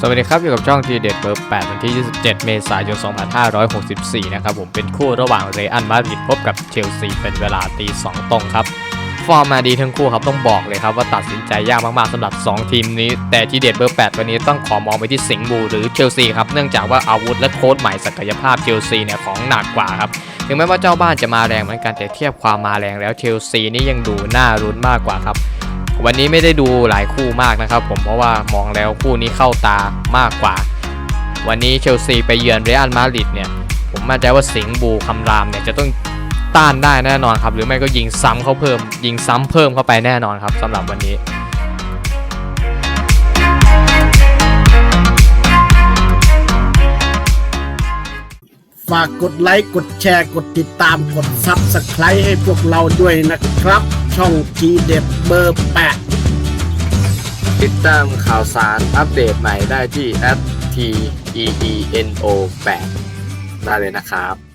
สวัสดีครับ อยู่กับช่องทีเด็ดเบอร์8วันที่ 27 เมษายน 2564 นะครับผมเป็นคู่ระหว่างเรอัลมาดริดพบกับเชลซีเป็นเวลาตี 2 ตรงครับ ฟอร์มมาดีทั้งคู่ครับต้องบอกเลยครับว่าตัดสินใจยากมากๆสำหรับ 2 ทีมนี้ แต่ทีเด็ดเบอร์ 8 วันนี้ต้องขอมองไปที่สิงห์บูหรือเชลซีครับเนื่องจากว่าอาวุธและโค้ดใหม่ศักยภาพเชลซีเนี่ยของหนักกว่าครับถึงแม้ว่าเจ้าบ้านจะมาแรงเหมือนกันแต่เทียบความมาแรงแล้วเชลซีนี่ยังดูน่ารุ้นมากกว่าครับ วันนี้ไม่ได้ดูหลายคู่มากนะครับ ผมเพราะว่ามองแล้วคู่นี้เข้าตามากกว่า วันนี้เชลซีไปเยือนเรอัลมาดริดเนี่ยผมมั่นใจว่าสิงห์บูคำรามเนี่ยจะต้องต้านได้แน่นอนครับ หรือไม่ก็ยิงซ้ำเขาเพิ่ม ยิงซ้ำเพิ่มเข้าไปแน่นอนครับสำหรับวันนี้ฝากกดไลค์ กดแชร์ กดติดตาม กดซับสไครต์ให้พวกเราด้วยนะครับ ช่องทีเด็ดเบอร์แปดติดตามข่าวสารอัปเดตใหม่ได้ที่ t e e n o 8ได้เลยนะครับ